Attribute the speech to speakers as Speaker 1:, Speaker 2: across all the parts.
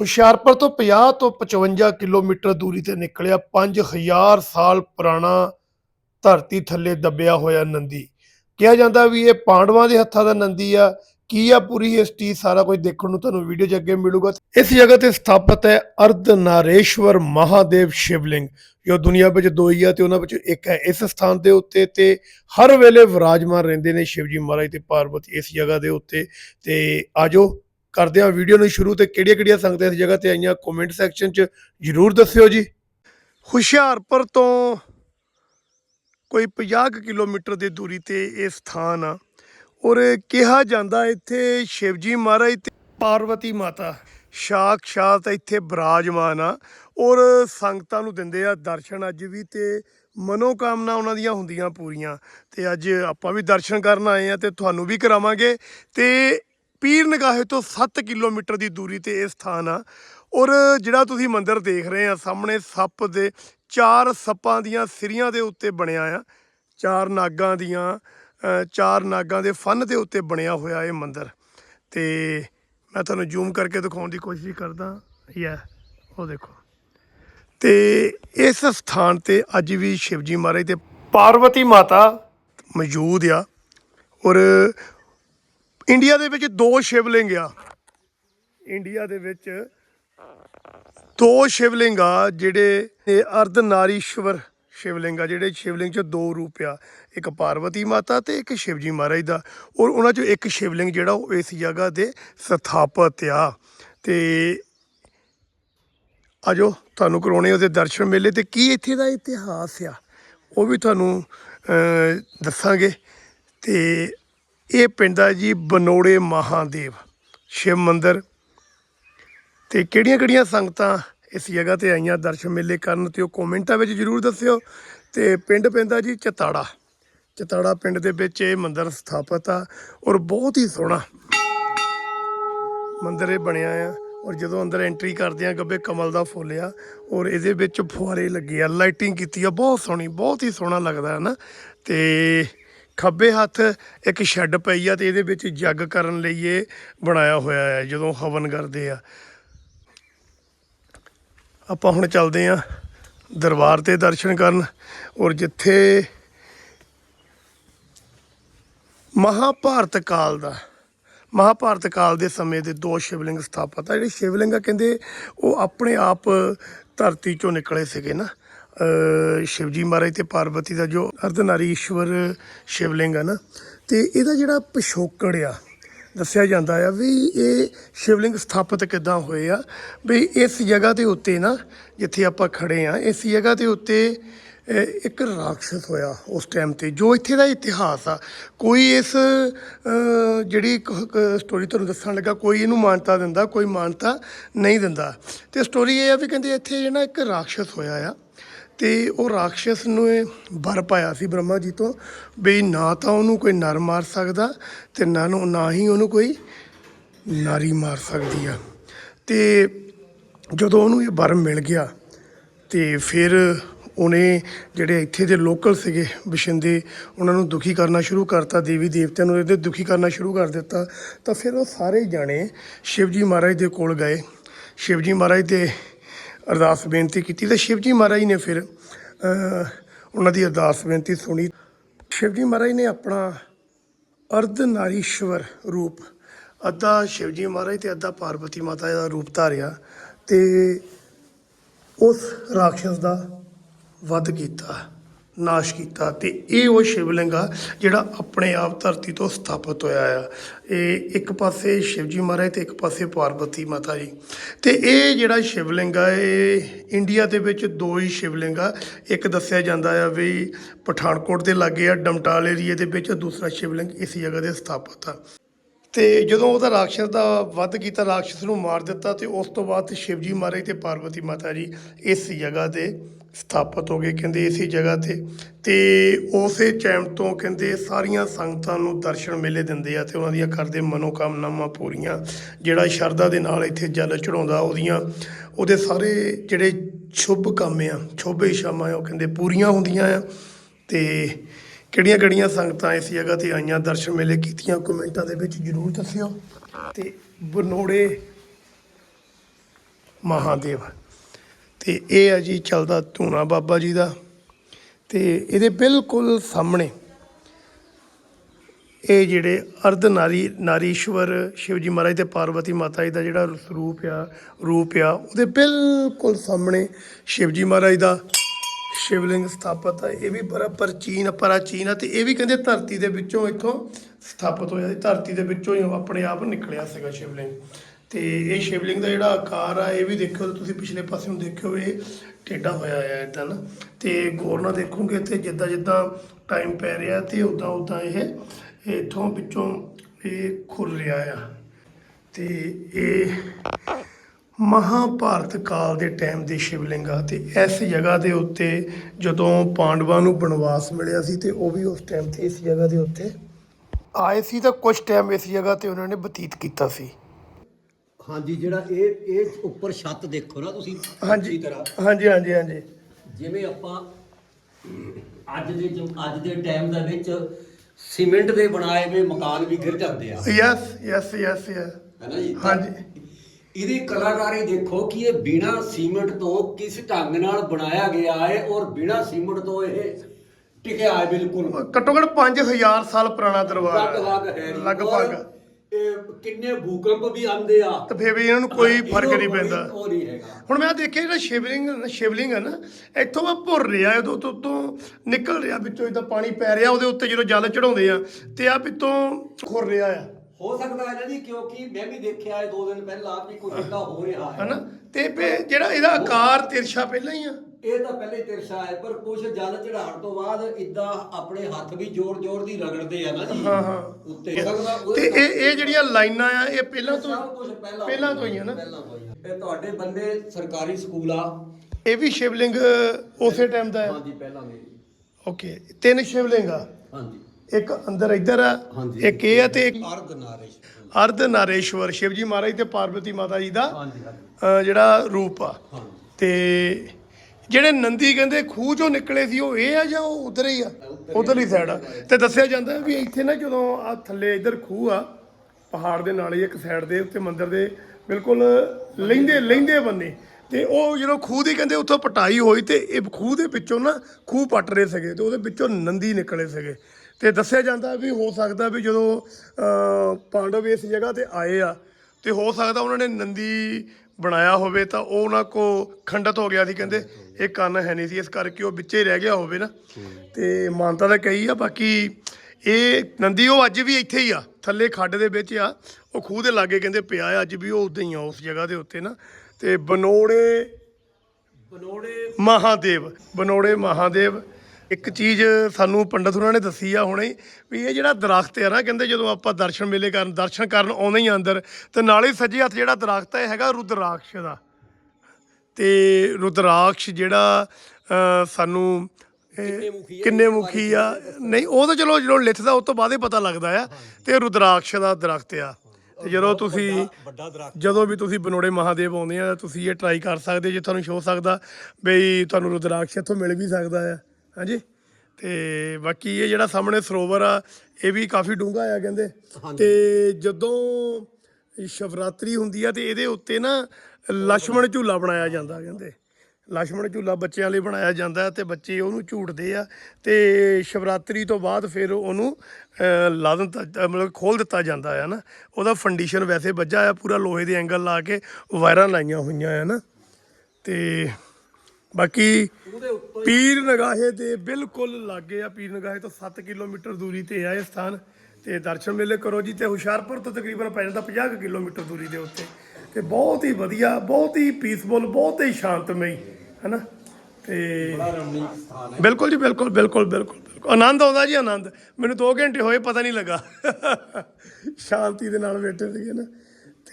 Speaker 1: ਹੁਸ਼ਿਆਰਪੁਰ ਤੋਂ 50 ਤੋਂ 55 ਕਿਲੋਮੀਟਰ ਦੂਰੀ ਤੇ ਨਿਕਲਿਆ 5000 ਸਾਲ ਪੁਰਾਣਾ ਧਰਤੀ ਥੱਲੇ ਦੱਬਿਆ ਹੋਇਆ ਨੰਦੀ। ਕਿਹਾ ਜਾਂਦਾ ਵੀ ਇਹ ਪਾਂਡਵਾਂ ਦੇ ਹੱਥਾਂ ਦਾ ਨੰਦੀ ਆ। ਕੀ ਆ ਪੂਰੀ ਹਿਸਟਰੀ ਸਾਰਾ ਕੁਝ ਦੇਖਣ ਨੂੰ ਤੁਹਾਨੂੰ ਵੀਡੀਓ 'ਚ ਅੱਗੇ ਮਿਲੂਗਾ। ਇਸ ਜਗ੍ਹਾ ਤੇ ਸਥਾਪਿਤ ਹੈ ਅਰਧਨਾਰੇਸ਼ਵਰ ਮਹਾਦੇਵ ਸ਼ਿਵਲਿੰਗ। ਜੋ ਦੁਨੀਆ ਵਿੱਚ ਦੋ ਹੀ ਆ ਤੇ ਉਹਨਾਂ ਵਿੱਚੋਂ ਇੱਕ ਹੈ। ਇਸ ਸਥਾਨ ਦੇ ਉੱਤੇ ਤੇ ਹਰ ਵੇਲੇ ਵਿਰਾਜਮਾਨ ਰਹਿੰਦੇ ਨੇ ਸ਼ਿਵਜੀ ਮਹਾਰਾਜ ਤੇ ਪਾਰਵਤੀ ਇਸ ਜਗ੍ਹਾ ਦੇ ਉੱਤੇ। ਤੇ ਆਜੋ ਕਰਦੇ ਹਾਂ ਵੀਡੀਓ ਨੂੰ ਸ਼ੁਰੂ ਤੇ ਕਿਹੜੀਆਂ ਕਿਹੜੀਆਂ ਸੰਗਤਾਂ ਇਸ ਜਗ੍ਹਾ ਤੇ ਆਈਆਂ ਕਮੈਂਟ ਸੈਕਸ਼ਨ 'ਚ ਜਰੂਰ ਦੱਸਿਓ ਜੀ। ਹੁਸ਼ਿਆਰਪੁਰ ਤੋਂ ਕੋਈ 50 ਕੁ ਕਿਲੋਮੀਟਰ ਦੀ ਦੂਰੀ ਤੇ ਇਹ ਸਥਾਨ ਆ। ਔਰ ਕਿਹਾ ਜਾਂਦਾ ਇੱਥੇ ਸ਼ਿਵਜੀ ਮਹਾਰਾਜ ਤੇ ਪਾਰਵਤੀ ਮਾਤਾ। ਸਾਖਸ਼ਾਤ ਇੱਥੇ ਬਿਰਾਜਮਾਨ ਆ। ਔਰ ਸੰਗਤਾਂ ਨੂੰ ਦਿੰਦੇ ਆ ਦਰਸ਼ਨ ਅੱਜ ਵੀ ਤੇ ਮਨੋਕਾਮਨਾ ਉਹਨਾਂ ਦੀਆਂ ਹੁੰਦੀਆਂ ਪੂਰੀਆਂ। ਤੇ ਅੱਜ ਆਪਾਂ ਵੀ ਦਰਸ਼ਨ ਕਰਨ ਆਏ ਆ ਤੇ ਤੁਹਾਨੂੰ ਵੀ ਕਰਾਵਾਂਗੇ। ਤੇ ਪੀਰ ਨਿਗਾਹੇ ਤੋਂ 7 ਕਿਲੋਮੀਟਰ ਦੀ ਦੂਰੀ ਤੇ ਇਹ ਸਥਾਨ ਆ। ਔਰ ਜਿਹੜਾ ਤੁਸੀਂ ਮੰਦਿਰ ਦੇਖ ਰਹੇ ਆ, ਸਾਹਮਣੇ ਸੱਪ ਦੇ ਚਾਰ ਸੱਪਾਂ ਦੀਆਂ ਸਿਰੀਆਂ ਦੇ ਉੱਤੇ ਬਣਿਆ ਆ। ਚਾਰ ਨਾਗਾਂ ਦੀਆਂ ਚਾਰ ਨਾਗਾਂ ਦੇ ਫਨ ਦੇ ਉੱਤੇ ਬਣਿਆ ਹੋਇਆ ਇਹ ਮੰਦਿਰ। ਤੇ ਮੈਂ ਤੁਹਾਨੂੰ ਜ਼ੂਮ ਕਰਕੇ ਦਿਖਾਉਣ ਦੀ ਕੋਸ਼ਿਸ਼ ਕਰਦਾ ਯਾ, ਉਹ ਦੇਖੋ। ਤੇ ਇਸ ਸਥਾਨ ਤੇ ਅੱਜ ਵੀ ਸ਼ਿਵਜੀ ਮਹਾਰਾਜ ਤੇ ਪਾਰਵਤੀ ਮਾਤਾ ਮੌਜੂਦ ਆ। ਔਰ ਇੰਡੀਆ ਦੇ ਵਿੱਚ ਦੋ ਸ਼ਿਵਲਿੰਗ ਆ। ਇੰਡੀਆ ਦੇ ਵਿੱਚ ਦੋ ਸ਼ਿਵਲਿੰਗ ਆ, ਜਿਹੜੇ ਅਰਧਨਾਰੀਸ਼ਵਰ ਸ਼ਿਵਲਿੰਗ ਆ, ਜਿਹੜੇ ਸ਼ਿਵਲਿੰਗ ਚ ਦੋ ਰੂਪ ਆ, ਇੱਕ ਪਾਰਵਤੀ ਮਾਤਾ ਤੇ ਇੱਕ ਸ਼ਿਵਜੀ ਮਹਾਰਾਜ ਦਾ। ਔਰ ਉਹਨਾਂ ਚੋਂ ਇੱਕ ਸ਼ਿਵਲਿੰਗ ਜਿਹੜਾ ਉਹ ਇਸ ਜਗ੍ਹਾ ਤੇ ਸਥਾਪਿਤ ਆ। ਤੇ ਆਜੋ, ਤੁਹਾਨੂੰ ਕਰਾਉਣੇ ਉਹਦੇ ਦਰਸ਼ਨ ਮੇਲੇ ਤੇ ਕੀ ਇੱਥੇ ਦਾ ਇਤਿਹਾਸ ਆ, ਉਹ ਵੀ ਤੁਹਾਨੂੰ ਦੱਸਾਂਗੇ। ਤੇ ਇਹ ਪਿੰਡ ਆ ਜੀ ਬਨੋੜੇ ਮਹਾਦੇਵ। ਸ਼ਿਵ ਮੰਦਿਰ। ਤੇ ਕਿਹੜੀਆਂ ਕਿਹੜੀਆਂ ਸੰਗਤਾਂ ਇਸ ਜਗ੍ਹਾ ਤੇ ਆਈਆਂ ਦਰਸ਼ਨ ਮੇਲੇ ਕਰਨ ਤੇ ਉਹ ਕਮੈਂਟਾਂ ਵਿੱਚ ਜਰੂਰ ਦੱਸਿਓ। ਤੇ ਪਿੰਡ ਪੈਂਦਾ ਜੀ ਚਤਾੜਾ। ਚਤਾੜਾ ਪਿੰਡ ਦੇ ਵਿੱਚ ਇਹ ਮੰਦਿਰ ਸਥਾਪਿਤ ਆ ਔਰ ਬਹੁਤ ਹੀ ਸੋਹਣਾ ਮੰਦਿਰ ਇਹ ਬਣਿਆ ਆ ਔਰ ਜਦੋਂ ਅੰਦਰ ਐਂਟਰੀ ਕਰਦੇ ਆ ਗੱਬੇ ਕਮਲ ਦਾ ਫੁੱਲ ਆ ਔਰ ਇਹਦੇ ਵਿੱਚ ਫੁਆਰੇ ਲੱਗੇ ਆ, ਲਾਈਟਿੰਗ ਕੀਤੀ ਆ, ਬਹੁਤ ਸੋਹਣੀ, ਬਹੁਤ ਹੀ ਸੋਹਣਾ ਲੱਗਦਾ ਹੈ ਨਾ। ਤੇ ਖੱਬੇ ਹੱਥ ਇੱਕ ਸ਼ੈੱਡ ਪਈ ਆ ਤੇ ਇਹਦੇ ਵਿੱਚ ਜੱਗ ਕਰਨ ਲਈ ਇਹ ਬਣਾਇਆ ਹੋਇਆ ਹੈ ਜਦੋਂ ਹਵਨ ਕਰਦੇ ਆ। ਆਪਾਂ ਹੁਣ ਚੱਲਦੇ ਆ ਦਰਬਾਰ ਤੇ ਦਰਸ਼ਨ ਕਰਨ ਔਰ ਜਿੱਥੇ ਮਹਾਭਾਰਤ ਕਾਲ ਦਾ, ਮਹਾਭਾਰਤ ਕਾਲ ਦੇ ਸਮੇਂ ਦੇ ਦੋ ਸ਼ਿਵਲਿੰਗ ਸਥਾਪਿਤ ਆ। ਜਿਹੜੇ ਸ਼ਿਵਲਿੰਗ ਆ ਕਹਿੰਦੇ ਉਹ ਆਪਣੇ ਆਪ ਧਰਤੀ ਚੋਂ ਨਿਕਲੇ ਸੀਗੇ ਨਾ। ਸ਼ਿਵਜੀ ਮਹਾਰਾਜ ਤੇ ਪਾਰਵਤੀ ਦਾ ਜੋ ਅਰਧਨਾਰੀਸ਼ਵਰ ਸ਼ਿਵਲਿੰਗ ਆ ਨਾ ਤੇ ਇਹਦਾ ਜਿਹੜਾ ਪਿਛੋਕੜ ਆ ਦੱਸਿਆ ਜਾਂਦਾ ਆ ਵੀ ਇਹ ਸ਼ਿਵਲਿੰਗ ਸਥਾਪਿਤ ਕਿੱਦਾਂ ਹੋਏ ਆ ਵੀ ਇਸ ਜਗ੍ਹਾ ਦੇ ਉੱਤੇ ਨਾ ਜਿੱਥੇ ਆਪਾਂ ਖੜੇ ਆ ਇਸ ਜਗ੍ਹਾ ਦੇ ਉੱਤੇ ਇੱਕ ਰਾਖਸ਼ ਹੋਇਆ ਉਸ ਟਾਈਮ ਤੇ ਜੋ ਇੱਥੇ ਦਾ ਇਤਿਹਾਸ ਆ। ਕੋਈ ਇਸ ਅਹ, ਜਿਹੜੀ ਸਟੋਰੀ ਤੁਹਾਨੂੰ ਦੱਸਣ ਲੱਗਾ ਕੋਈ ਇਹਨੂੰ ਮਾਨਤਾ ਦਿੰਦਾ ਕੋਈ ਮਾਨਤਾ ਨਹੀਂ ਦਿੰਦਾ। ਤੇ ਸਟੋਰੀ ਇਹ ਆ ਵੀ ਕਹਿੰਦੇ ਇੱਥੇ ਜਿਹੜਾ ਇੱਕ ਰਾਖਸ਼ ਹੋਇਆ ਆ ਤੇ ਉਹ ਰਾਖਸ਼ ਨੂੰ ਇਹ ਵਰ ਪਾਇਆ ਸੀ ਬ੍ਰਹਮਾ ਜੀ ਤੋਂ ਵੀ ਨਾ ਤਾਂ ਉਹਨੂੰ ਕੋਈ ਨਰ ਮਾਰ ਸਕਦਾ ਤੇ ਨਾ ਨੂੰ ਨਾ ਹੀ ਉਹਨੂੰ ਕੋਈ ਨਾਰੀ ਮਾਰ ਸਕਦੀ ਆ। ਤੇ ਜਦੋਂ ਉਹਨੂੰ ਇਹ ਵਰ ਮਿਲ ਗਿਆ ਤੇ ਫਿਰ ਉਹਨੇ ਜਿਹੜੇ ਇੱਥੇ ਦੇ ਲੋਕਲ ਸੀਗੇ ਵਸਿੰਦੇ ਉਹਨਾਂ ਨੂੰ ਦੁਖੀ ਕਰਨਾ ਸ਼ੁਰੂ ਕਰਤਾ, ਦੇਵੀ ਦੇਵਤਿਆਂ ਨੂੰ ਇਹਦੇ ਦੁਖੀ ਕਰਨਾ ਸ਼ੁਰੂ ਕਰ ਦਿੱਤਾ। ਤਾਂ ਫਿਰ ਉਹ ਸਾਰੇ ਜਾਣੇ ਸ਼ਿਵਜੀ ਮਹਾਰਾਜ ਦੇ ਕੋਲ ਗਏ। ਸ਼ਿਵਜੀ ਮਹਾਰਾਜ ਦੇ ਅਰਦਾਸ ਬੇਨਤੀ ਕੀਤੀ ਤੇ ਸ਼ਿਵਜੀ ਮਹਾਰਾਜ ਨੇ ਫਿਰ ਉਹਨਾਂ ਦੀ ਅਰਦਾਸ ਬੇਨਤੀ ਸੁਣੀ। ਸ਼ਿਵਜੀ ਮਹਾਰਾਜ ਨੇ ਆਪਣਾ ਅਰਧ ਨਾਰੀਸ਼ਵਰ ਰੂਪ, ਅੱਧਾ ਸ਼ਿਵਜੀ ਮਹਾਰਾਜ ਤੇ ਅੱਧਾ ਪਾਰਵਤੀ ਮਾਤਾ ਦਾ ਰੂਪ ਧਾਰਿਆ ਤੇ ਉਸ ਰਾਖਸ਼ ਦਾ ਵੱਧ ਕੀਤਾ। ਨਾਸ਼ ਕੀਤਾ ਤੇ ਇਹ ਉਹ ਸ਼ਿਵਲਿੰਗ ਆ ਜਿਹੜਾ ਆਪਣੇ ਆਪ ਧਰਤੀ ਤੋਂ ਸਥਾਪਿਤ ਹੋਇਆ ਆ। ਇਹ ਇੱਕ ਪਾਸੇ ਸ਼ਿਵਜੀ ਮਹਾਰਾਜ ਤੇ ਇੱਕ ਪਾਸੇ ਪਾਰਵਤੀ ਮਾਤਾ ਜੀ। ਤੇ ਇਹ ਜਿਹੜਾ ਸ਼ਿਵਲਿੰਗ ਆ, ਇਹ ਇੰਡੀਆ ਦੇ ਵਿੱਚ ਦੋ ਹੀ ਸ਼ਿਵਲਿੰਗ ਆ। ਇੱਕ ਦੱਸਿਆ ਜਾਂਦਾ ਆ ਵੀ ਪਠਾਨਕੋਟ ਦੇ ਲਾਗੇ ਆ, ਡਮਟਾਲ ਏਰੀਏ ਦੇ ਵਿੱਚ ਦੂਸਰਾ ਸ਼ਿਵਲਿੰਗ ਇਸ ਜਗ੍ਹਾ ਤੇ ਸਥਾਪਿਤ ਆ। ਤੇ ਜਦੋਂ ਉਹਦਾ ਰਾਖਸ਼ ਦਾ ਵੱਧ ਕੀਤਾ, ਰਾਖਸ਼ ਨੂੰ ਮਾਰ ਦਿੱਤਾ ਤੇ ਉਸ ਤੋਂ ਬਾਅਦ ਸ਼ਿਵਜੀ ਮਹਾਰਾਜ ਤੇ ਪਾਰਵਤੀ ਮਾਤਾ ਜੀ ਇਸ ਜਗ੍ਹਾ ਤੇ ਸਥਾਪਿਤ ਹੋ ਗਏ, ਕਹਿੰਦੇ ਇਸੇ ਜਗ੍ਹਾ ਤੇ। ਤੇ ਉਸੇ ਟਾਈਮ ਤੋਂ ਕਹਿੰਦੇ ਸਾਰੀਆਂ ਸੰਗਤਾਂ ਨੂੰ ਦਰਸ਼ਨ ਮੇਲੇ ਦਿੰਦੇ ਆ ਤੇ ਉਹਨਾਂ ਦੀਆਂ ਕਰਦੇ ਮਨੋਕਾਮਨਾਵਾਂ ਪੂਰੀਆਂ। ਜਿਹੜਾ ਸ਼ਰਧਾ ਦੇ ਨਾਲ ਇੱਥੇ ਜਲ ਚੜਾਉਂਦਾ ਉਹਦੀਆਂ, ਉਹਦੇ ਸਾਰੇ ਜਿਹੜੇ ਸ਼ੁਭ ਕੰਮ ਆ, ਸ਼ੁਭ ਇਸ਼ਾਵਾਂ ਆ, ਉਹ ਕਹਿੰਦੇ ਪੂਰੀਆਂ ਹੁੰਦੀਆਂ ਆ। ਤੇ ਕਿਹੜੀਆਂ ਕਿਹੜੀਆਂ ਸੰਗਤਾਂ ਇਸ ਜਗ੍ਹਾ ਤੇ ਆਈਆਂ, ਦਰਸ਼ਨ ਮੇਲੇ ਕੀਤੀਆਂ, ਕਮੈਂਟਾਂ ਦੇ ਵਿੱਚ ਜਰੂਰ ਦੱਸਿਓ। ਤੇ ਬਨੋੜੇ ਮਹਾਦੇਵ। ਤੇ ਇਹ ਆ ਜੀ ਚੱਲਦਾ ਧੂਣਾ ਬਾਬਾ ਜੀ ਦਾ ਤੇ ਇਹਦੇ ਬਿਲਕੁਲ ਸਾਹਮਣੇ ਇਹ ਜਿਹੜੇ ਅਰਧ ਨਾਰੀ, ਨਾਰੀਸ਼ਵਰ ਸ਼ਿਵਜੀ ਮਹਾਰਾਜ ਤੇ ਪਾਰਵਤੀ ਮਾਤਾ ਜੀ ਦਾ ਜਿਹੜਾ ਸਰੂਪ ਆ, ਰੂਪ ਆ, ਉਹਦੇ ਬਿਲਕੁਲ ਸਾਹਮਣੇ ਸ਼ਿਵਜੀ ਮਹਾਰਾਜ ਦਾ ਸ਼ਿਵਲਿੰਗ ਸਥਾਪਿਤ ਹੈ ਇਹ ਵੀ ਬੜਾ ਪ੍ਰਾਚੀਨ ਪ੍ਰਾਚੀਨ ਹੈ ਤੇ ਇਹ ਵੀ ਕਹਿੰਦੇ ਧਰਤੀ ਦੇ ਵਿੱਚੋਂ ਇੱਥੋਂ ਸਥਾਪਿਤ ਹੋਇਆ ਸੀ। ਧਰਤੀ ਦੇ ਵਿੱਚੋਂ ਹੀ ਆਪਣੇ ਆਪ ਨਿਕਲਿਆ ਸੀਗਾ ਸ਼ਿਵਲਿੰਗ। ਤੇ ਇਹ ਸ਼ਿਵਲਿੰਗ ਦਾ ਜਿਹੜਾ ਆਕਾਰ ਆ, ਇਹ ਵੀ ਦੇਖਿਓ ਤੁਸੀਂ ਪਿਛਲੇ ਪਾਸੇ ਨੂੰ ਦੇਖਿਓ, ਇਹ ਟੇਢਾ ਹੋਇਆ ਆ ਇਦਾਂ ਨਾ। ਤੇ ਗੌਰ ਨਾਲ ਦੇਖੋਗੇ ਤੇ ਜਿੱਦਾਂ ਜਿੱਦਾਂ ਟਾਈਮ ਪੈ ਰਿਹਾ ਤੇ ਉਦਾਂ ਉਦਾਂ ਇਹ ਇੱਥੋਂ ਵਿੱਚੋਂ ਇਹ ਖੁਰ ਰਿਹਾ ਆ। ਤੇ ਇਹ ਮਹਾਭਾਰਤ ਕਾਲ ਦੇ ਟਾਈਮ ਦੇ ਸ਼ਿਵਲਿੰਗ ਆ ਤੇ ਇਸ ਜਗ੍ਹਾ ਦੇ ਉੱਤੇ ਜਦੋਂ ਪਾਂਡਵਾਂ ਨੂੰ ਬਨਵਾਸ ਮਿਲਿਆ ਸੀ ਤੇ ਉਹ ਵੀ ਉਸ ਟਾਈਮ ਤੇ ਇਸ ਜਗ੍ਹਾ ਦੇ ਉੱਤੇ ਆਏ ਸੀ ਤਾਂ ਕੁਝ ਟਾਈਮ ਇਸ ਜਗ੍ਹਾ ਤੇ ਉਹਨਾਂ ਨੇ ਬਤੀਤ ਕੀਤਾ ਸੀ।
Speaker 2: ਹਾਂਜੀ ਜਿਹੜਾ ਇਹ ਇਹ ਉੱਪਰ ਛੱਤ ਦੇਖੋ ਨਾ ਤੁਸੀਂ
Speaker 1: ਹਾਂਜੀ
Speaker 2: ਤਰ੍ਹਾਂ।
Speaker 1: ਹਾਂਜੀ ਹਾਂਜੀ ਹਾਂਜੀ।
Speaker 2: ਜਿਵੇਂ ਆਪਾਂ ਅੱਜ ਦੇ ਜੋ- ਅੱਜ ਦੇ ਟਾਈਮ ਦੇ ਵਿੱਚ ਸੀਮੈਂਟ ਦੇ ਬਣਾਏ ਹੋਏ ਮਕਾਨ ਵੀ ਗਿਰ ਜਾਂਦੇ ਆ।
Speaker 1: ਯੈਸ ਯੈਸ ਯੈਸ ਹਾਂਜੀ।
Speaker 2: ਇਹਦੀ ਕਲਾਕਾਰੀ ਦੇਖੋ ਕਿ ਇਹ ਬਿਨਾ ਸੀਮੈਂਟ ਤੋਂ ਕਿਸ ਢੰਗ ਨਾਲ ਬਣਾਇਆ ਗਿਆ ਹੈ ਔਰ ਬਿਨਾ ਸੀਮੈਂਟ ਤੋਂ ਇਹ ਟਿਕਿਆ ਹੈ ਬਿਲਕੁਲ।
Speaker 1: ਘੱਟੋ ਘੱਟ 5000 ਸਾਲ ਪੁਰਾਣਾ ਦਰਬਾਰ
Speaker 2: ਲਗਭਗ ਹੈ ਜੀ।
Speaker 1: ਲਗਭਗ।
Speaker 2: ਔਰ ਇਹ ਕਿੰਨੇ ਭੂਕੰਪ ਵੀ ਆਉਂਦੇ ਆ।
Speaker 1: ਤੇ ਫਿਰ ਵੀ ਇਹਨਾਂ ਨੂੰ ਕੋਈ ਫ਼ਰਕ ਨਹੀਂ ਪੈਂਦਾ।
Speaker 2: ਉਹ ਨਹੀਂ ਹੈਗਾ।
Speaker 1: ਹੁਣ ਮੈਂ ਦੇਖਿਆ ਜਿਹੜਾ ਸ਼ਿਵਲਿੰਗ ਸ਼ਿਵਲਿੰਗ ਹੈ ਨਾ ਇੱਥੋਂ ਆ ਭੁਰ ਰਿਹਾ ਉਦੋਂ ਤੋਂ ਤੋਂ ਨਿਕਲ ਰਿਹਾ ਵਿੱਚੋਂ ਇਦਾਂ ਪਾਣੀ ਪੈ ਰਿਹਾ ਉਹਦੇ ਉੱਤੇ ਜਦੋਂ ਜਲ ਚੜਾਉਂਦੇ ਆ ਤੇ ਆ ਵਿੱਚੋਂ ਖੁਰ ਰਿਹਾ ਆ।
Speaker 2: ਹੋ ਸਕਦਾ ਹੈ ਨਾ ਜੀ ਕਿਉਂਕਿ ਮੈਂ ਵੀ ਦੇਖਿਆ ਹੈ ਦੋ ਦਿਨ ਪਹਿਲਾਂ ਵੀ ਕੁਝ ਏਦਾਂ ਹੋ ਰਿਹਾ ਹੈ।
Speaker 1: ਹਨਾ? ਤੇ ਫਿਰ ਜਿਹੜਾ ਇਹਦਾ ਆਕਾਰ ਤਿਰਛਾ ਪਹਿਲਾਂ ਹੀ ਆ।
Speaker 2: ਇਹ ਤਾਂ ਪਹਿਲੇ ਤਿਰਸ਼ਾ ਹੈ ਪਰ ਕੁਝ ਜਲ ਚੜਾਉਣ ਤੋਂ ਬਾਅਦ ਇਦਾਂ ਆਪਣੇ ਹੱਥ ਵੀ ਜ਼ੋਰ ਜ਼ੋਰ ਦੀ ਰਗੜਦੇ ਆ ਨਾ ਜੀ।
Speaker 1: ਹਾਂ, ਹਾਂ।
Speaker 2: ਉੱਤੇ ਹੋ ਸਕਦਾ
Speaker 1: ਤੇ ਇਹ ਇਹ ਜਿਹੜੀਆਂ ਲਾਈਨਾਂ ਆ ਇਹ ਪਹਿਲਾਂ ਤੋਂ
Speaker 2: ਸਭ ਕੁਝ ਪਹਿਲਾਂ
Speaker 1: ਪਹਿਲਾਂ ਤੋਂ ਹੀ ਆ ਨਾ।
Speaker 2: ਪਹਿਲਾਂ ਤੋਂ ਹੀ ਆ। ਇਹ ਤੁਹਾਡੇ ਬੰਦੇ ਸਰਕਾਰੀ ਸਕੂਲ ਆ।
Speaker 1: ਇਹ ਵੀ ਸ਼ਿਵਲਿੰਗ ਉਸੇ ਟਾਈਮ ਦਾ ਹੈ।
Speaker 2: ਹਾਂਜੀ ਪਹਿਲਾਂ ਮੇਰੀ
Speaker 1: ਓਕੇ ਤਿੰਨ ਸ਼ਿਵਲਿੰਗ ਆ।
Speaker 2: ਹਾਂਜੀ।
Speaker 1: ਇੱਕ ਅੰਦਰ ਇੱਧਰ ਆ। ਇੱਕ ਇਹ ਆ ਤੇ ਇੱਕ
Speaker 2: ਅਰਧ ਨਾਰੇਸ਼
Speaker 1: ਅਰਧ ਨਾਰੇਸ਼ਵਰ ਸ਼ਿਵਜੀ ਮਹਾਰਾਜ ਤੇ ਪਾਰਵਤੀ ਮਾਤਾ ਜੀ ਦਾ
Speaker 2: ਹਾਂਜੀ ਹਾਂਜੀ।
Speaker 1: ਅ, ਜਿਹੜਾ ਰੂਪ ਆ। ਤੇ ਜਿਹੜੇ ਨੰਦੀ ਕਹਿੰਦੇ ਖੂਹ ਚੋਂ ਨਿਕਲੇ ਸੀ ਉਹ ਇਹ ਆ ਜਾਂ ਉਹ ਉਧਰ ਹੀ ਆ? ਉਧਰਲੀ ਸਾਈਡ ਆ। ਤੇ ਦੱਸਿਆ ਜਾਂਦਾ ਵੀ ਇੱਥੇ ਨਾ ਜਦੋਂ ਆ ਥੱਲੇ ਇੱਧਰ ਖੂਹ ਆ ਪਹਾੜ ਦੇ ਨਾਲ ਹੀ ਇੱਕ ਸਾਈਡ ਦੇ ਉੱਤੇ ਮੰਦਿਰ ਦੇ ਬਿਲਕੁਲ ਲੈਂਦੇ ਲੈਂਦੇ ਬੰਨੇ। ਤੇ ਉਹ ਜਦੋਂ ਖੂਹ ਦੀ ਕਹਿੰਦੇ ਉੱਥੋਂ ਪਟਾਈ ਹੋਈ ਤੇ ਇਹ ਖੂਹ ਦੇ ਵਿੱਚੋਂ ਨਾ ਖੂਹ ਪੱਟ ਰਹੇ ਸੀਗੇ ਤੇ ਉਹਦੇ ਵਿੱਚੋਂ ਨੰਦੀ ਨਿਕਲੇ ਸੀਗੇ। ਤੇ ਦੱਸਿਆ ਜਾਂਦਾ ਵੀ ਹੋ ਸਕਦਾ ਵੀ ਜਦੋਂ ਪਾਂਡਵ ਇਸ ਜਗ੍ਹਾ ਤੇ ਆਏ ਆ ਤੇ ਹੋ ਸਕਦਾ ਉਹਨਾਂ ਨੇ ਨੰਦੀ ਬਣਾਇਆ ਹੋਵੇ ਤਾਂ ਉਹ ਉਹਨਾਂ ਕੋ ਖੰਡਤ ਹੋ ਗਿਆ ਸੀ ਕਹਿੰਦੇ ਇਹ ਕੰਨ ਹੈ ਨਹੀਂ ਸੀ ਇਸ ਕਰਕੇ ਉਹ ਵਿੱਚੇ ਰਹਿ ਗਿਆ ਹੋਵੇ ਨਾ। ਤੇ ਮਾਨਤਾ ਤਾਂ ਕਈ ਆ ਬਾਕੀ ਇਹ ਨੰਦੀ ਉਹ ਅੱਜ ਵੀ ਇੱਥੇ ਹੀ ਆ ਥੱਲੇ ਖੱਡ ਦੇ ਵਿੱਚ ਆ ਉਹ ਖੂਹ ਦੇ ਲਾਗੇ ਕਹਿੰਦੇ ਪਿਆ ਆ ਅੱਜ ਵੀ ਉਹ ਉਦਾਂ ਹੀ ਆ ਉਸ ਜਗ੍ਹਾ ਦੇ ਉੱਤੇ ਨਾ। ਤੇ ਬਨੋੜੇ
Speaker 2: ਬਨੋੜੇ
Speaker 1: ਮਹਾਦੇਵ ਬਨੋੜੇ ਮਹਾਦੇਵ ਇੱਕ ਚੀਜ਼ ਸਾਨੂੰ ਪੰਡਤ ਉਹਨਾਂ ਨੇ ਦੱਸੀ ਆ ਹੁਣੇ ਵੀ ਇਹ ਜਿਹੜਾ ਦਰਖਤ ਹੈ ਨਾ ਕਹਿੰਦੇ ਜਦੋਂ ਆਪਾਂ ਦਰਸ਼ਨ ਮੇਲੇ ਕਰਨ ਦਰਸ਼ਨ ਕਰਨ ਆਉਂਦੇ ਹੀ ਆ ਅੰਦਰ ਤੇ ਨਾਲੇ ਸੱਜੇ ਹੱਥ ਜਿਹੜਾ ਦਰਖਤ ਹੈ ਹੈਗਾ ਰੁਦਰਾਕਸ਼ ਦਾ। ਤੇ ਰੁਦਰਾਕਸ਼ ਜਿਹੜਾ ਸਾਨੂੰ ਕਿੰਨੇ ਮੁਖੀ ਆ? ਨਹੀਂ ਉਹ ਤਾਂ ਚਲੋ ਜਦੋਂ ਲਿਖਦਾ ਉਸ ਤੋਂ ਬਾਅਦ ਹੀ ਪਤਾ ਲੱਗਦਾ ਆ ਤੇ ਰੁਦਰਾਕਸ਼ ਦਾ ਦਰਖਤ ਆ। ਤੇ ਜਦੋਂ ਤੁਸੀਂ ਜਦੋਂ ਵੀ ਤੁਸੀਂ ਬਨੋੜੇ ਮਹਾਦੇਵ ਆਉਂਦੇ ਆ ਤੁਸੀਂ ਇਹ ਟਰਾਈ ਕਰ ਸਕਦੇ ਜੇ ਤੁਹਾਨੂੰ ਸ਼ੋ ਸਕਦਾ ਬਈ ਤੁਹਾਨੂੰ ਰੁਦਰਾਕਸ਼ ਇੱਥੋਂ ਮਿਲ ਵੀ ਸਕਦਾ ਆ। ਹਾਂਜੀ? ਤੇ ਬਾਕੀ ਇਹ ਜਿਹੜਾ ਸਾਹਮਣੇ ਸਰੋਵਰ ਆ ਇਹ ਵੀ ਕਾਫੀ ਡੂੰਘਾ ਆ ਕਹਿੰਦੇ। ਤੇ ਜਦੋਂ ਸ਼ਿਵਰਾਤਰੀ ਹੁੰਦੀ ਆ ਤੇ ਇਹਦੇ ਉੱਤੇ ਨਾ ਲక్ష్మణ ਝੂਲਾ ਬਣਾਇਆ ਜਾਂਦਾ ਕਹਿੰਦੇ। ਲక్ష్మణ ਝੂਲਾ ਬੱਚਿਆਂ ਲਈ ਬਣਾਇਆ ਜਾਂਦਾ ਤੇ ਬੱਚੇ ਉਹਨੂੰ ਝੂਟਦੇ ਆ ਤੇ ਸ਼ਿਵਰਾਤਰੀ ਤੋਂ ਬਾਅਦ ਫਿਰ ਉਹਨੂੰ ਲਾ ਦਿੰਦਾ ਮਤਲਬ ਖੋਲ ਦਿੱਤਾ ਜਾਂਦਾ ਹੈ ਨਾ। ਉਹਦਾ ਫੰਡੀਸ਼ਨ ਵੈਸੇ ਵੱਜਾ ਆ ਪੂਰਾ ਲੋਹੇ ਦੇ ਐਂਗਲ ਲਾ ਕੇ ਵਾਇਰਾਂ ਲਾਈਆਂ ਹੋਈਆਂ ਆ ਨਾ। ਤੇ ਬਾਕੀ ਪੀਰ ਨਗਾਹੇ ਦੇ ਬਿਲਕੁਲ ਲਾਗੇ ਆ। ਪੀਰ ਨਗਾਹੇ ਤੋਂ 7 ਕਿਲੋਮੀਟਰ ਦੂਰੀ ਤੇ ਆ ਇਹ ਸਥਾਨ। ਤੇ ਦਰਸ਼ਨ ਮੇਲੇ ਕਰੋ ਜੀ ਤੇ ਹੁਸ਼ਿਆਰਪੁਰ ਤੋਂ ਤਕਰੀਬਨ ਪੈ ਜਾਂਦਾ 50 ਕੁ ਕਿਲੋਮੀਟਰ ਦੂਰੀ ਦੇ ਉੱਤੇ। ਤੇ ਬਹੁਤ ਹੀ ਵਧੀਆ ਬਹੁਤ ਹੀ ਪੀਸਫੁਲ ਬਹੁਤ ਹੀ ਸ਼ਾਂਤਮਈ ਹੈਨਾ? ਤੇ ਬਿਲਕੁਲ ਜੀ ਬਿਲਕੁਲ ਬਿਲਕੁਲ ਬਿਲਕੁਲ ਬਿਲਕੁਲ। ਆਨੰਦ ਆਉਂਦਾ ਜੀ ਆਨੰਦ। ਮੈਨੂੰ 2 ਘੰਟੇ ਹੋਏ ਪਤਾ ਨਹੀਂ ਲੱਗਾ। ਸ਼ਾਂਤੀ ਦੇ ਨਾਲ ਬੈਠੇ ਸੀਗੇ ਨਾ।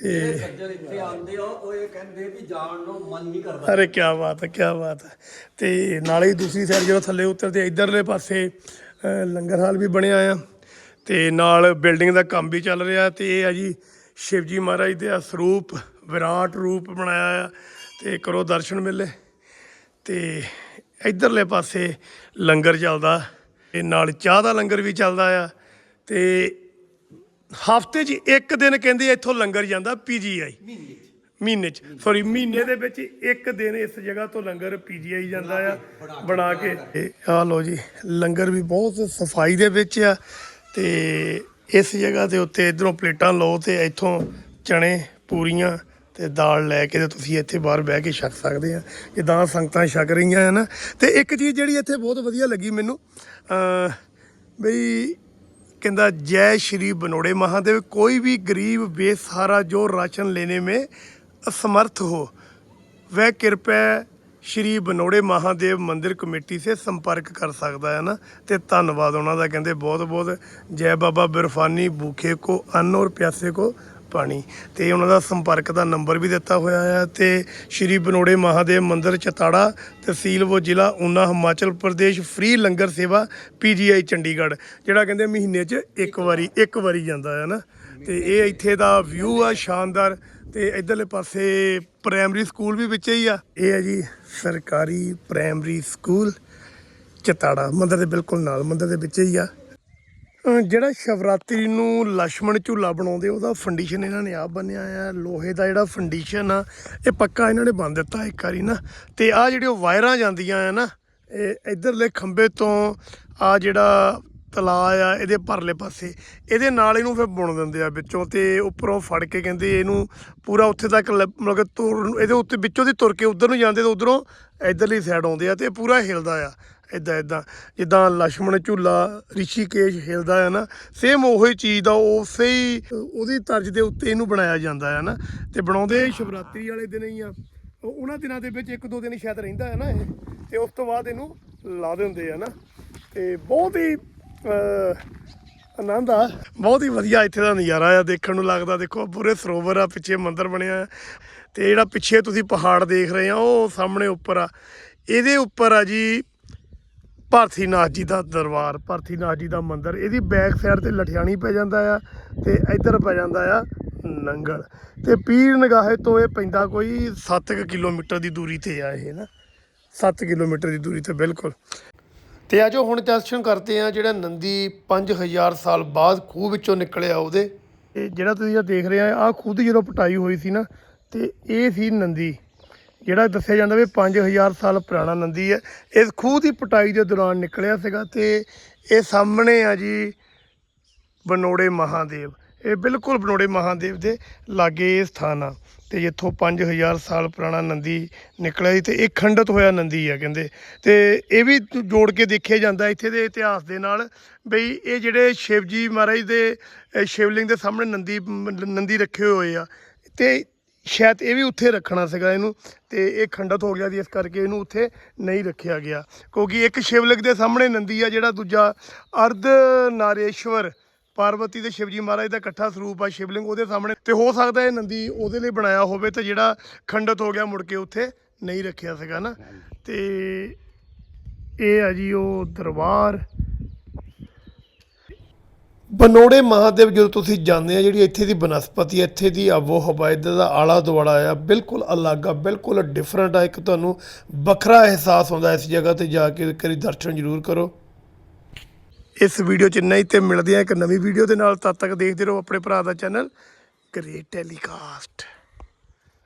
Speaker 1: ਤੇ
Speaker 2: ਜਿਹੜੇ ਸੱਜਣ ਇੱਥੇ ਆਉਂਦੇ ਆ ਉਹ ਇਹ ਕਹਿੰਦੇ ਵੀ ਜਾਣ ਨੂੰ ਮਨ ਨਹੀਂ ਕਰਦਾ।
Speaker 1: ਅਰੇ ਕੀ ਬਾਤ ਹੈ ਕੀ ਬਾਤ ਹੈ। ਤੇ ਨਾਲੇ ਹੀ ਦੂਸਰੀ ਸਾਈਡ ਜਦੋਂ ਥੱਲੇ ਉਤਰਦੇ ਇਧਰਲੇ ਪਾਸੇ ਅ, ਲੰਗਰ ਹਾਲ ਵੀ ਬਣਿਆ ਆ। ਤੇ ਨਾਲ ਬਿਲਡਿੰਗ ਦਾ ਕੰਮ ਵੀ ਚੱਲ ਰਿਹਾ ਤੇ ਇਹ ਆ ਜੀ ਸ਼ਿਵਜੀ ਮਹਾਰਾਜ ਦੇ ਸਰੂਪ ਵਿਰਾਟ ਰੂਪ ਬਣਾਇਆ ਆ ਤੇ ਕਰੋ ਦਰਸ਼ਨ ਮੇਲੇ। ਤੇ ਇਧਰਲੇ ਪਾਸੇ ਲੰਗਰ ਚੱਲਦਾ ਤੇ ਨਾਲ ਚਾਹ ਦਾ ਲੰਗਰ ਵੀ ਚੱਲਦਾ ਆ ਤੇ ਹਫ਼ਤੇ 'ਚ ਇੱਕ ਦਿਨ ਕਹਿੰਦੇ ਇੱਥੋਂ ਲੰਗਰ ਜਾਂਦਾ ਪੀਜੀਆਈ ਮਹੀਨੇ ਚ। ਸੌਰੀ ਮਹੀਨੇ ਦੇ ਵਿੱਚ ਇੱਕ ਦਿਨ ਇਸ ਜਗ੍ਹਾ ਤੋਂ ਲੰਗਰ ਪੀਜੀਆਈ ਜਾਂਦਾ ਆ। ਬਣਾ ਕੇ ਆ ਲੋ ਜੀ, ਲੰਗਰ ਵੀ ਬਹੁਤ ਸਫ਼ਾਈ ਦੇ ਵਿੱਚ ਆ ਤੇ ਇਸ ਜਗ੍ਹਾ ਦੇ ਉੱਤੇ ਇਧਰੋਂ ਪਲੇਟਾਂ ਲਓ ਤੇ ਇੱਥੋਂ ਚਣੇ, ਪੂਰੀਆਂ ਤੇ ਦਾਲ ਲੈ ਕੇ ਤੇ ਤੁਸੀਂ ਇੱਥੇ ਬਾਹਰ ਬਹਿ ਕੇ ਛਕ ਸਕਦੇ ਆ। ਜਿੱਦਾਂ ਸੰਗਤਾਂ ਛਕ ਰਹੀਆਂ ਆ ਨਾ ਤੇ ਇੱਕ ਚੀਜ਼ ਜਿਹੜੀ ਇੱਥੇ ਬਹੁਤ ਵਧੀਆ ਲੱਗੀ ਮੈਨੂੰ ਅ ਬਈ ਕਹਿੰਦਾ, ਜੈ ਸ਼੍ਰੀ ਬਨੋੜੇ ਮਹਾਦੇਵ, ਕੋਈ ਵੀ ਗਰੀਬ ਬੇਸਹਾਰਾ ਜੋ ਰਾਸ਼ਨ ਲੈਣੇ में असमर्थ ਹੋ वह ਕਿਰਪਾ ਸ਼੍ਰੀ ਬਨੋੜੇ ਮਹਾਦੇਵ ਮੰਦਿਰ ਕਮੇਟੀ ਸੇ ਸੰਪਰਕ ਕਰ ਸਕਦਾ ਹੈ ਨਾ? ਤੇ ਧੰਨਵਾਦ ਉਹਨਾਂ ਦਾ, ਕਹਿੰਦੇ ਬਹੁਤ ਬਹੁਤ ਜੈ ਬਾਬਾ ਬਿਰਫਾਨੀ ਭੂਖੇ ਕੋ, ਅਨ ਔਰ ਪਿਆਸੇ ਕੋ ਪਾਣੀ ਤੇ ਉਹਨਾਂ ਦਾ ਸੰਪਰਕ ਦਾ ਨੰਬਰ ਵੀ ਦਿੱਤਾ ਹੋਇਆ ਹੈ ਤੇ ਸ਼੍ਰੀ ਬਨੋੜੇ ਮਹਾਦੇਵ ਮੰਦਿਰ ਚਤਾੜਾ ਤਹਿਸੀਲ ਉਹ ਜ਼ਿਲ੍ਹਾ ਊਨਾ ਹਿਮਾਚਲ ਪ੍ਰਦੇਸ਼ ਫ੍ਰੀ ਲੰਗਰ ਸੇਵਾ ਪੀਜੀਆਈ ਚੰਡੀਗੜ੍ਹ, ਜਿਹੜਾ ਕਹਿੰਦੇ ਮਹੀਨੇ 'ਚ ਇੱਕ ਵਾਰੀ ਇੱਕ ਵਾਰੀ ਜਾਂਦਾ ਹੈ ਨਾ। ਤੇ ਇਹ ਇੱਥੇ ਦਾ ਵਿਊ ਆ, ਸ਼ਾਨਦਾਰ ਤੇ ਇਧਰਲੇ ਪਾਸੇ ਪ੍ਰਾਇਮਰੀ ਸਕੂਲ ਵੀ ਵਿੱਚ ਹੀ ਆ। ਇਹ ਹੈ ਜੀ ਸਰਕਾਰੀ ਪ੍ਰਾਇਮਰੀ ਸਕੂਲ ਚਤਾੜਾ, ਮੰਦਰ ਦੇ ਬਿਲਕੁਲ ਨਾਲ, ਮੰਦਰ ਦੇ ਵਿੱਚ ਹੀ ਆ। ਜਿਹੜਾ ਸ਼ਿਵਰਾਤਰੀ ਨੂੰ ਲక్ష్మణ ਝੂਲਾ ਬਣਾਉਂਦੇ ਉਹਦਾ ਫੰਡੀਸ਼ਨ ਇਹਨਾਂ ਨੇ ਆਪ ਬਣਿਆ ਆ ਲੋਹੇ ਦਾ ਜਿਹੜਾ ਫੰਡੀਸ਼ਨ ਆ, ਇਹ ਪੱਕਾ ਇਹਨਾਂ ਨੇ ਬੰਦ ਦਿੱਤਾ ਇੱਕ ਵਾਰੀ ਨਾ। ਤੇ ਆ ਜਿਹੜੀ ਉਹ ਵਾਇਰਾਂ ਜਾਂਦੀਆਂ ਆ ਨਾ, ਇਹ ਇਧਰਲੇ ਖੰਬੇ ਤੋਂ ਆ ਜਿਹੜਾ ਤਲਾ ਆ, ਇਹਦੇ ਪਰਲੇ ਪਾਸੇ, ਇਹਦੇ ਨਾਲ ਇਹਨੂੰ ਫਿਰ ਬੁਣ ਦਿੰਦੇ ਆ ਵਿੱਚੋਂ ਤੇ ਉੱਪਰੋਂ ਫੜ ਕੇ ਕਹਿੰਦੇ ਇਹਨੂੰ ਪੂਰਾ ਉੱਥੇ ਤੱਕ ਮਤਲਬ ਕਿ ਤੁਰ, ਇਹਦੇ ਉੱਤੇ ਵਿੱਚੋਂ ਦੀ ਤੁਰ ਕੇ ਉਧਰ ਨੂੰ ਜਾਂਦੇ ਤੇ ਉਧਰੋਂ ਇਧਰਲੀ ਸਾਈਡ ਆਉਂਦੇ ਆ ਤੇ ਪੂਰਾ ਹਿਲਦਾ ਆ। ਇਦਾਂ ਇਦਾਂ ਜਿੱਦਾਂ ਲక్ష్మణ ਝੂਲਾ, ਰਿਸ਼ੀਕੇਸ਼ ਹਿਲਦਾ ਹੈ ਨਾ ਸੇਮ ਉਹੀ ਚੀਜ਼ ਦਾ ਉਹ ਹੀ ਉਹਦੀ ਤਰਜ ਦੇ ਉੱਤੇ ਇਹਨੂੰ ਬਣਾਇਆ ਜਾਂਦਾ ਹੈ ਨਾ। ਤੇ ਬਣਾਉਂਦੇ ਸ਼ਿਵਰਾਤਰੀ ਵਾਲੇ ਦਿਨ ਹੀ ਆ। ਉਹਨਾਂ ਦਿਨਾਂ ਦੇ ਵਿੱਚ ਇੱਕ ਦੋ ਦਿਨ ਸ਼ਾਇਦ ਰਹਿੰਦਾ ਹੈ ਨਾ ਇਹ। ਤੇ ਉਸ ਤੋਂ ਬਾਅਦ ਇਹਨੂੰ ਲਾ ਦਿੰਦੇ ਆ ਨਾ। ਤੇ ਬਹੁਤ ਹੀ ਆਨੰਦ ਆ। ਬਹੁਤ ਹੀ ਵਧੀਆ ਇੱਥੇ ਦਾ ਨਜ਼ਾਰਾ ਆ ਦੇਖਣ ਨੂੰ ਲੱਗਦਾ। ਦੇਖੋ ਪੂਰੇ ਸਰੋਵਰ ਆ, ਪਿੱਛੇ ਮੰਦਿਰ ਬਣਿਆ ਤੇ ਜਿਹੜਾ ਪਿੱਛੇ ਤੁਸੀਂ ਪਹਾੜ ਦੇਖ ਰਹੇ ਆ, ਉਹ ਸਾਹਮਣੇ ਉੱਪਰ ਆ। ਇਹਦੇ ਉੱਪਰ ਆ ਜੀ ਭਾਰਤੀ ਨਾਥ ਜੀ ਦਾ ਦਰਬਾਰ ਭਾਰਤੀ ਨਾਥ ਜੀ ਦਾ ਮੰਦਿਰ, ਇਹਦੀ ਬੈਕ ਸਾਈਡ ਤੇ ਲਠਿਆਣੀ ਪੈ ਜਾਂਦਾ ਆ ਤੇ ਇੱਧਰ ਪੈ ਜਾਂਦਾ ਆ ਨੰਗਲ। ਤੇ ਪੀਰ ਨਗਾਹੇ ਤੋਂ ਇਹ ਪੈਂਦਾ ਕੋਈ 7 ਕਿਲੋਮੀਟਰ ਦੀ ਦੂਰੀ ਤੇ ਆ ਇਹ ਨਾ। 7 ਕਿਲੋਮੀਟਰ ਦੀ ਦੂਰੀ ਤੇ, ਬਿਲਕੁਲ। ਤੇ ਆਜੋ ਹੁਣ ਦਰਸ਼ਨ ਕਰਦੇ ਆ, ਜਿਹੜਾ ਨੰਦੀ 5000 ਸਾਲ ਬਾਅਦ ਖੂਹ ਵਿੱਚੋਂ ਨਿਕਲਿਆ ਉਹਦੇ। ਇਹ ਜਿਹੜਾ ਤੁਸੀਂ ਇਹ ਦੇਖ ਰਹੇ ਆ ਆ ਖੁਦ ਜਦੋਂ ਪਟਾਈ ਹੋਈ ਸੀ ਨਾ, ਤੇ ਇਹ ਸੀ ਨੰਦੀ। ਜਿਹੜਾ ਦੱਸਿਆ ਜਾਂਦਾ ਵੀ 5000 ਸਾਲ ਪੁਰਾਣਾ ਨੰਦੀ ਹੈ। ਇਸ ਖੂਹ ਦੀ ਪਟਾਈ ਦੇ ਦੌਰਾਨ ਨਿਕਲਿਆ ਸੀਗਾ ਤੇ ਇਹ ਸਾਹਮਣੇ ਆ ਜੀ ਬਨੋੜੇ ਮਹਾਦੇਵ। ਇਹ ਬਿਲਕੁਲ ਬਨੋੜੇ ਮਹਾਦੇਵ ਦੇ ਲਾਗੇ ਇਹ ਸਥਾਨ ਆ ਤੇ ਇੱਥੋਂ 5000 ਸਾਲ ਪੁਰਾਣਾ ਨੰਦੀ ਨਿਕਲਿਆ ਸੀ ਤੇ ਇਹ ਖੰਡਿਤ ਹੋਇਆ ਨੰਦੀ ਆ ਕਹਿੰਦੇ। ਤੇ ਇਹ ਵੀ ਜੋੜ ਕੇ ਦੇਖਿਆ ਜਾਂਦਾ ਇੱਥੇ ਦੇ ਇਤਿਹਾਸ ਦੇ ਨਾਲ ਬਈ ਇਹ ਜਿਹੜੇ ਸ਼ਿਵਜੀ ਮਹਾਰਾਜ ਦੇ ਸ਼ਿਵਲਿੰਗ ਦੇ ਸਾਹਮਣੇ ਨੰਦੀ ਨੰਦੀ ਰੱਖੇ ਹੋਏ ਆ। ਤੇ ਸ਼ਾਇਦ ਇਹ ਵੀ ਉੱਥੇ ਰੱਖਣਾ ਸੀਗਾ ਇਹਨੂੰ ਤੇ ਇਹ ਖੰਡਤ ਹੋ ਗਿਆ ਸੀ, ਇਸ ਕਰਕੇ ਇਹਨੂੰ ਉੱਥੇ ਨਹੀਂ ਰੱਖਿਆ ਗਿਆ। ਕਿਉਂਕਿ ਇੱਕ ਸ਼ਿਵਲਿੰਗ ਦੇ ਸਾਹਮਣੇ ਨੰਦੀ ਆ, ਜਿਹੜਾ ਦੂਜਾ ਅਰਧ ਨਾਰੇਸ਼ਵਰ ਪਾਰਵਤੀ ਤੇ ਸ਼ਿਵਜੀ ਮਹਾਰਾਜ ਦਾ ਇਕੱਠਾ ਸਰੂਪ ਆ ਸ਼ਿਵਲਿੰਗ ਉਹਦੇ ਸਾਹਮਣੇ। ਤੇ ਹੋ ਸਕਦਾ ਇਹ ਨੰਦੀ ਉਹਦੇ ਲਈ ਬਣਾਇਆ ਹੋਵੇ ਤੇ ਜਿਹੜਾ ਖੰਡਿਤ ਹੋ ਗਿਆ ਮੁੜ ਕੇ ਉੱਥੇ ਨਹੀਂ ਰੱਖਿਆ ਸੀਗਾ ਨਾ। ਤੇ ਇਹ ਆ ਜੀ ਉਹ ਦਰਬਾਰ ਬਨੋੜੇ ਮਹਾਦੇਵ ਜਦੋਂ ਤੁਸੀਂ ਜਾਂਦੇ ਆ ਜਿਹੜੀ ਇੱਥੇ ਦੀ ਬਨਸਪਤੀ ਹੈ, ਇੱਥੇ ਦੀ ਆਬੋ ਹਵਾ ਇੱਧਰ ਦਾ ਆਲਾ ਦੁਆਲਾ ਆ ਬਿਲਕੁਲ ਅਲੱਗ ਆ ਬਿਲਕੁਲ ਡਿਫਰੈਂਟ ਆ ਇੱਕ ਤੁਹਾਨੂੰ ਵੱਖਰਾ ਅਹਿਸਾਸ ਹੁੰਦਾ ਇਸ ਜਗ੍ਹਾ ਤੇ ਜਾ ਕੇ ਇੱਕ ਦਰਸ਼ਨ ਜ਼ਰੂਰ ਕਰੋ। ਇਸ ਵੀਡੀਓ 'ਚ ਇੰਨਾ ਹੀ ਤੇ ਮਿਲਦੇ ਆ ਇੱਕ ਨਵੀਂ ਵੀਡੀਓ ਦੇ ਨਾਲ ਤਦ ਤੱਕ ਦੇਖਦੇ ਰਹੋ ਆਪਣੇ ਭਰਾ ਦਾ ਚੈਨਲ ਗ੍ਰੇਟ ਟੈਲੀਕਾਸਟ